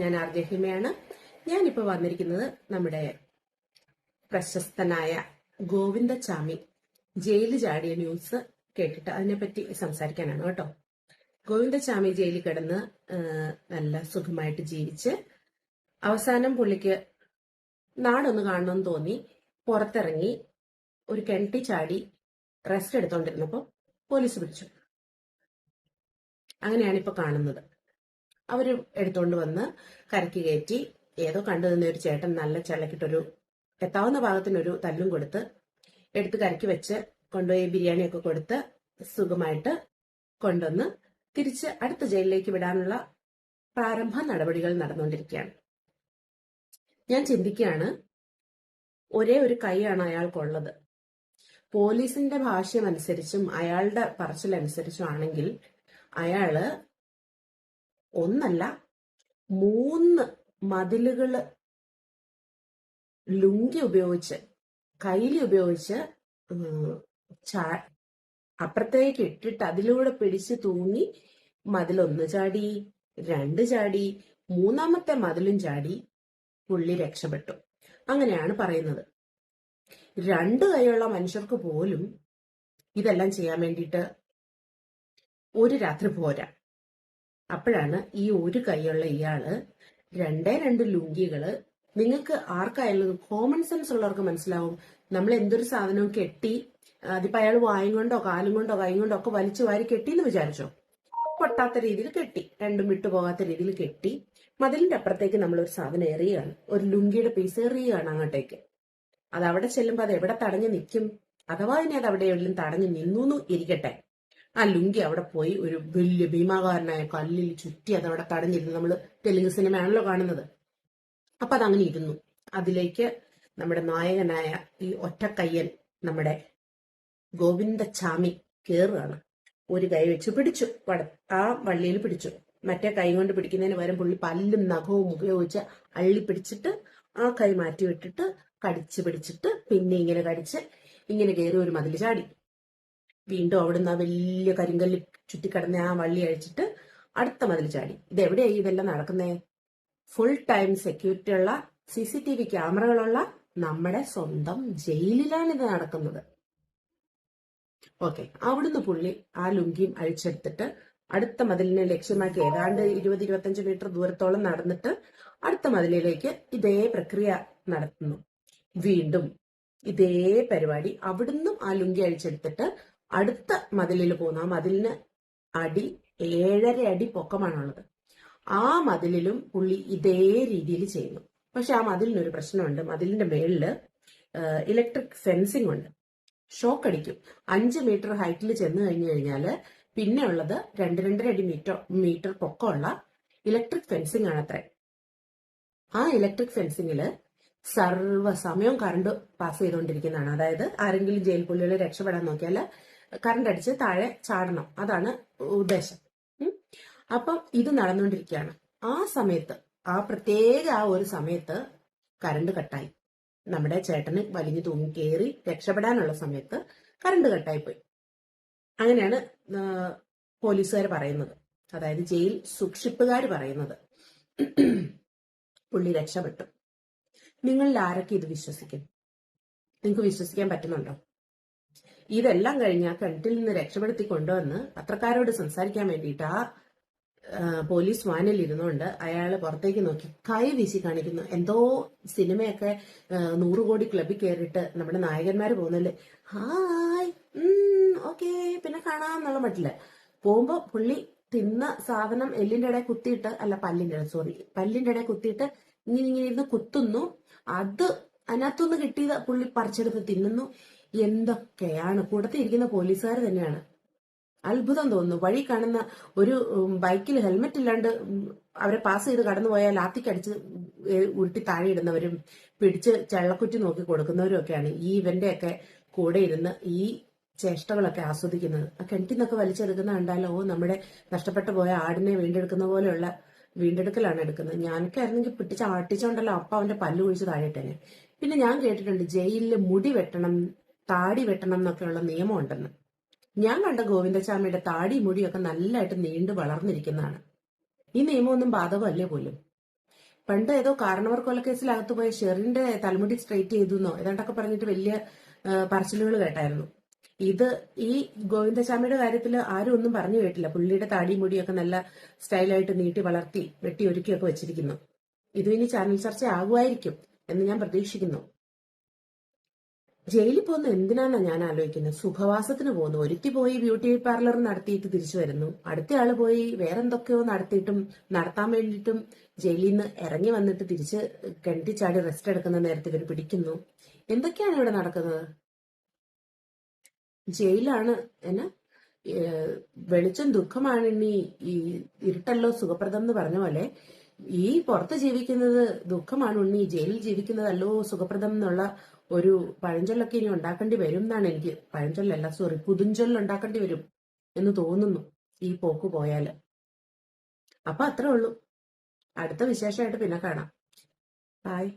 ഞാൻ ആർജെ ഹിമയാണ്. ഞാനിപ്പോൾ വന്നിരിക്കുന്നത് നമ്മുടെ പ്രശസ്തനായ ഗോവിന്ദചാമി ജയിലിൽ ചാടിയ ന്യൂസ് കേട്ടിട്ട് അതിനെപ്പറ്റി സംസാരിക്കാനാണ് കേട്ടോ. ഗോവിന്ദചാമി ജയിലിൽ കിടന്ന് നല്ല സുഖമായിട്ട് ജീവിച്ച് അവസാനം പുള്ളിക്ക് നാടൊന്ന് കാണണമെന്ന് തോന്നി. പുറത്തിറങ്ങി ഒരു കിണറ്റി ചാടി റെസ്റ്റ് എടുത്തോണ്ടിരുന്നപ്പോൾ പോലീസ് പിടിച്ചു അങ്ങനെയാണ് ഇപ്പൊ കാണുന്നത്. അവർ എടുത്തുകൊണ്ട് വന്ന് കരക്ക് കയറ്റി ഏതോ കണ്ടു നിന്ന ഒരു ചേട്ടൻ നല്ല ചിലക്കിട്ടൊരു എത്താവുന്ന ഭാഗത്തിനൊരു തല്ലും കൊടുത്ത് എടുത്ത് കരക്ക് വെച്ച് കൊണ്ടുപോയി ബിരിയാണിയൊക്കെ കൊടുത്ത് സുഖമായിട്ട് കൊണ്ടുവന്ന് തിരിച്ച് അടുത്ത ജയിലിലേക്ക് വിടാനുള്ള പ്രാരംഭ നടപടികൾ നടന്നുകൊണ്ടിരിക്കുകയാണ്. ഞാൻ ചിന്തിക്കുകയാണ് ഒരേ ഒരു കൈയാണ് അയാൾക്കുള്ളത് പോലീസിന്റെ ഭാഷ്യമനുസരിച്ചും അയാളുടെ പറച്ചിലനുസരിച്ചും ആണെങ്കിൽ അയാൾ ഒന്നല്ല മൂന്ന് മതിലുകൾ ലുങ്കി ഉപയോഗിച്ച് കൈലി ഉപയോഗിച്ച് അപ്പുറത്തേക്ക് ഇട്ടിട്ട് അതിലൂടെ പിടിച്ച് തൂങ്ങി മതിലൊന്ന് ചാടി രണ്ട് ചാടി മൂന്നാമത്തെ മതിലും ചാടി പുള്ളി രക്ഷപ്പെട്ടു. അങ്ങനെയാണ് പറയുന്നത്. രണ്ട് കൈയുള്ള മനുഷ്യർക്ക് പോലും ഇതെല്ലാം ചെയ്യാൻ വേണ്ടിയിട്ട് ഒരു രാത്രി പോരാ. അപ്പോഴാണ് ഈ ഒരു കൈയുള്ള ഇയാൾ രണ്ടേ രണ്ട് ലുങ്കികൾ നിങ്ങൾക്ക് ആർക്കായാലും കോമൺ സെൻസ് ഉള്ളവർക്ക് മനസ്സിലാവും. നമ്മൾ എന്തൊരു സാധനവും കെട്ടി അതിപ്പോ അയാൾ വായും കൊണ്ടോ കാലും കൊണ്ടോ കൈ കൊണ്ടോ ഒക്കെ വലിച്ചു വാരി കെട്ടി എന്ന് വിചാരിച്ചോ? പൊട്ടാത്ത രീതിയിൽ കെട്ടി രണ്ടും വിട്ടു പോകാത്ത രീതിയിൽ കെട്ടി മതിലിന്റെ അപ്പുറത്തേക്ക് നമ്മൾ ഒരു സാധനം എറിയുകയാണ്. ഒരു ലുങ്കിയുടെ പീസ് എറിയുകയാണ് അങ്ങോട്ടേക്ക്. അത് അവിടെ ചെല്ലുമ്പോൾ അത് എവിടെ തടഞ്ഞു നിൽക്കും? അഥവാ ഇനി അത് അവിടെ എവിടെയും തടഞ്ഞു നിന്നു ഇരിക്കട്ടെ. ആ ലുങ്കി അവിടെ പോയി ഒരു വലിയ ഭീമാകാരനായ കല്ലിൽ ചുറ്റി അത് അവിടെ തടഞ്ഞിരുന്നു. നമ്മൾ തെലുങ്ക് സിനിമയാണല്ലോ കാണുന്നത്. അപ്പൊ അതങ്ങനെ ഇരുന്നു. അതിലേക്ക് നമ്മുടെ നായകനായ ഈ ഒറ്റക്കയ്യൻ നമ്മുടെ ഗോവിന്ദച്ചാമി കേറുകയാണ്. ഒരു കൈ വെച്ച് പിടിച്ചു. ആ വള്ളിയിൽ പിടിച്ചു. മറ്റേ കൈ കൊണ്ട് പിടിക്കുന്നതിന് പകരം പുള്ളി പല്ലും നഖവും ഉപയോഗിച്ച് അള്ളി പിടിച്ചിട്ട് ആ കൈ മാറ്റി വിട്ടിട്ട് കടിച്ച് പിടിച്ചിട്ട് പിന്നെ ഇങ്ങനെ കടിച്ച് ഇങ്ങനെ കയറി ഒരു മതിൽ ചാടി. വീണ്ടും അവിടുന്ന് ആ വലിയ കരിങ്കല്ല് ചുറ്റിക്കടന്ന് ആ വള്ളി അഴിച്ചിട്ട് അടുത്ത മതിൽ ചാടി. ഇത് എവിടെയായി ഇതെല്ലാം നടക്കുന്നേ? ഫുൾ ടൈം സെക്യൂരിറ്റി ഉള്ള സി സി ടി വി ക്യാമറകളുള്ള നമ്മുടെ സ്വന്തം ജയിലിലാണ് ഇത് നടക്കുന്നത്. ഓക്കെ അവിടുന്ന് പുള്ളി ആ ലുങ്കിയും അഴിച്ചെടുത്തിട്ട് അടുത്ത മതിലിനെ ലക്ഷ്യമാക്കി ഏതാണ്ട് ഇരുപത് ഇരുപത്തഞ്ച് മീറ്റർ ദൂരത്തോളം നടന്നിട്ട് അടുത്ത മതിലിലേക്ക് ഇതേ പ്രക്രിയ നടത്തുന്നു. വീണ്ടും ഇതേ പരിപാടി അവിടുന്നും ആ ലുങ്കി അഴിച്ചെടുത്തിട്ട് അടുത്ത മതിലിൽ പോകുന്നു ആ മതിലിന് അടി ഏഴര അടി പൊക്കമാണുള്ളത്. ആ മതിലിലും പുള്ളി ഇതേ രീതിയിൽ ചെയ്യുന്നു. പക്ഷെ ആ മതിലിനൊരു പ്രശ്നമുണ്ട്. മതിലിന്റെ മേളിൽ ഇലക്ട്രിക് ഫെൻസിങ് ഉണ്ട്. ഷോക്ക് അടിക്കും. അഞ്ച് മീറ്റർ ഹൈറ്റിൽ ചെന്ന് കഴിഞ്ഞു കഴിഞ്ഞാൽ പിന്നെ ഉള്ളത് രണ്ട് രണ്ടര അടി മീറ്റർ മീറ്റർ പൊക്കമുള്ള ഇലക്ട്രിക് ഫെൻസിങ് ആണ് അത്രേ ആ ഇലക്ട്രിക് ഫെൻസിങ്ങിൽ സമയം കറണ്ട് പാസ് ചെയ്തുകൊണ്ടിരിക്കുന്നതാണ് അതായത് ആരെങ്കിലും ജയിൽ പുള്ളികൾ രക്ഷപ്പെടാൻ നോക്കിയാൽ കറണ്ട് അടിച്ച് താഴെ ചാടണം. അതാണ് ഉദ്ദേശം. അപ്പം ഇത് നടന്നുകൊണ്ടിരിക്കുകയാണ് ആ സമയത്ത് ആ പ്രത്യേക ആ ഒരു സമയത്ത് കറണ്ട് കട്ടായി. നമ്മുടെ ചേട്ടന് വലിഞ്ഞു തൂങ്ങി കയറി രക്ഷപ്പെടാനുള്ള സമയത്ത് കറണ്ട് കട്ടായി പോയി അങ്ങനെയാണ് പോലീസുകാർ പറയുന്നത്. അതായത് ജയിൽ സൂക്ഷിപ്പുകാർ പറയുന്നത്. പുള്ളി രക്ഷപ്പെട്ടു. നിങ്ങളിൽ ആരൊക്കെ ഇത് വിശ്വസിക്കും? നിങ്ങൾക്ക് വിശ്വസിക്കാൻ പറ്റുന്നുണ്ടോ? ഇതെല്ലാം കഴിഞ്ഞ് ആ കിണറ്റിൽ നിന്ന് രക്ഷപ്പെടുത്തി കൊണ്ടുവന്ന് പത്രക്കാരോട് സംസാരിക്കാൻ വേണ്ടിയിട്ട് ആ പോലീസ് വാനിൽ ഇരുന്നുകൊണ്ട് അയാൾ പുറത്തേക്ക് നോക്കി. കൈ വീശി കാണിക്കുന്നു. എന്തോ സിനിമയൊക്കെ നൂറ് കോടി ക്ലബിൽ കയറിയിട്ട് നമ്മുടെ നായകന്മാർ പോകുന്നല്ലേ ഹായ് ഓക്കെ പിന്നെ കാണാം എന്നുള്ള മട്ടില്ല പോകുമ്പോ പുള്ളി തിന്ന സാധനം എല്ലിന്റെ ഇടയിൽ കുത്തിയിട്ട് അല്ല പല്ലിന്റെ ഇടയിൽ സോറി പല്ലിന്റെ ഇടയിൽ കുത്തിയിട്ട് ഇങ്ങനെ ഇങ്ങനെ ഇരുന്ന് കുത്തുന്നു. അത് അതിനകത്തുനിന്ന് കിട്ടിയത് പുള്ളി പറിച്ചെടുത്ത് തിന്നുന്നു. എന്തൊക്കെയാണ്? കൂടത്തി ഇരിക്കുന്ന പോലീസുകാർ തന്നെയാണ്. അത്ഭുതം തോന്നുന്നു. വഴി കാണുന്ന ഒരു ബൈക്കിൽ ഹെൽമെറ്റ് ഇല്ലാണ്ട് അവരെ പാസ് ചെയ്ത് കടന്നു പോയാൽ ലാത്തിക്കടിച്ച് ഉരുട്ടി താഴെ ഇടുന്നവരും പിടിച്ച് ചള്ളക്കുറ്റി നോക്കി കൊടുക്കുന്നവരും ഒക്കെയാണ് ഈ ഇവന്റെയൊക്കെ കൂടെ ഇരുന്ന് ഈ ചേഷ്ടകളൊക്കെ ആസ്വദിക്കുന്നത്. ആ കിണറ്റിൽ നിന്നൊക്കെ വലിച്ചെടുക്കുന്ന കണ്ടാലോ നമ്മുടെ നഷ്ടപ്പെട്ടു പോയ ആടിനെ വീണ്ടെടുക്കുന്ന പോലെയുള്ള വീണ്ടെടുക്കലാണ് എടുക്കുന്നത്. ഞാനൊക്കെ ആയിരുന്നെങ്കിൽ പിടിച്ച് ആട്ടിച്ചോണ്ടല്ലോ അപ്പ അവന്റെ പല്ല് കുഴിച്ച് താഴെ പിന്നെ ഞാൻ കേട്ടിട്ടുണ്ട് ജയിലിൽ മുടി വെട്ടണം താടി വെട്ടണം എന്നൊക്കെയുള്ള നിയമം ഉണ്ടെന്ന് ഞാൻ കണ്ട ഗോവിന്ദചാമിയുടെ താടി മുടിയൊക്കെ നല്ലതായിട്ട് നീണ്ടു വളർന്നിരിക്കുന്നതാണ്. ഈ നിയമമൊന്നും ബാധകമല്ലേ പോലും. പണ്ട് ഏതോ കാരണവർ കൊലക്കേസിലകത്ത് പോയ ഷെറിന്റെ തലമുടി സ്ട്രൈറ്റ് ചെയ്തു എന്നോ ഏതാണ്ടൊക്കെ പറഞ്ഞിട്ട് വലിയ പറച്ചിലുകൾ കേട്ടായിരുന്നു. ഇത് ഈ ഗോവിന്ദസ്വാമിയുടെ കാര്യത്തിൽ ആരും ഒന്നും പറഞ്ഞു കേട്ടില്ല. പുള്ളിയുടെ താടി മുടിയൊക്കെ നല്ല സ്റ്റൈലായിട്ട് നീട്ടി വളർത്തി വെട്ടി ഒരുക്കിയൊക്കെ വെച്ചിരിക്കുന്നു. ഇത് ഇനി ചാനൽ ചർച്ച ആകുമായിരിക്കും എന്ന് ഞാൻ പ്രതീക്ഷിക്കുന്നു. ജയിലിൽ പോകുന്ന എന്തിനാണോ ഞാൻ ആലോചിക്കുന്നത്? സുഖവാസത്തിന് പോകുന്നു. ഒരുത്തി പോയി ബ്യൂട്ടി പാർലർ നടത്തിയിട്ട് തിരിച്ചു വരുന്നു. അടുത്ത ആൾ പോയി വേറെന്തൊക്കെയോ നടത്തിയിട്ടും നടത്താൻ വേണ്ടിയിട്ടും ജയിലിൽ നിന്ന് ഇറങ്ങി വന്നിട്ട് തിരിച്ച് കിണറ്റിച്ചാടി റെസ്റ്റ് എടുക്കുന്ന നേരത്തെ ഇവർ പിടിക്കുന്നു. എന്തൊക്കെയാണ് ഇവിടെ നടക്കുന്നത്? ജയിലാണ്. എന്നെ? വെളിച്ചം ദുഃഖമാണ്. ഇനി ഈ ഇരുട്ടല്ലോ സുഖപ്രദം എന്ന് പറഞ്ഞ പോലെ ഈ പുറത്ത് ജീവിക്കുന്നത് ദുഃഖമാണ്. ഉണ്ണി ജയിലിൽ ജീവിക്കുന്നതല്ലോ സുഖപ്രദം എന്നുള്ള ഒരു പഴഞ്ചൊല്ലൊക്കെ ഇനി ഉണ്ടാക്കേണ്ടി വരും എന്നാണ് എനിക്ക് പഴഞ്ചൊല്ലല്ല സോറി പുതുഞ്ചൊല്ല് ഉണ്ടാക്കേണ്ടി വരും എന്ന് തോന്നുന്നു ഈ പോക്ക് പോയാൽ. അപ്പൊ അത്രേ ഉള്ളൂ. അടുത്ത വിശേഷമായിട്ട് പിന്നെ കാണാം. ബായ്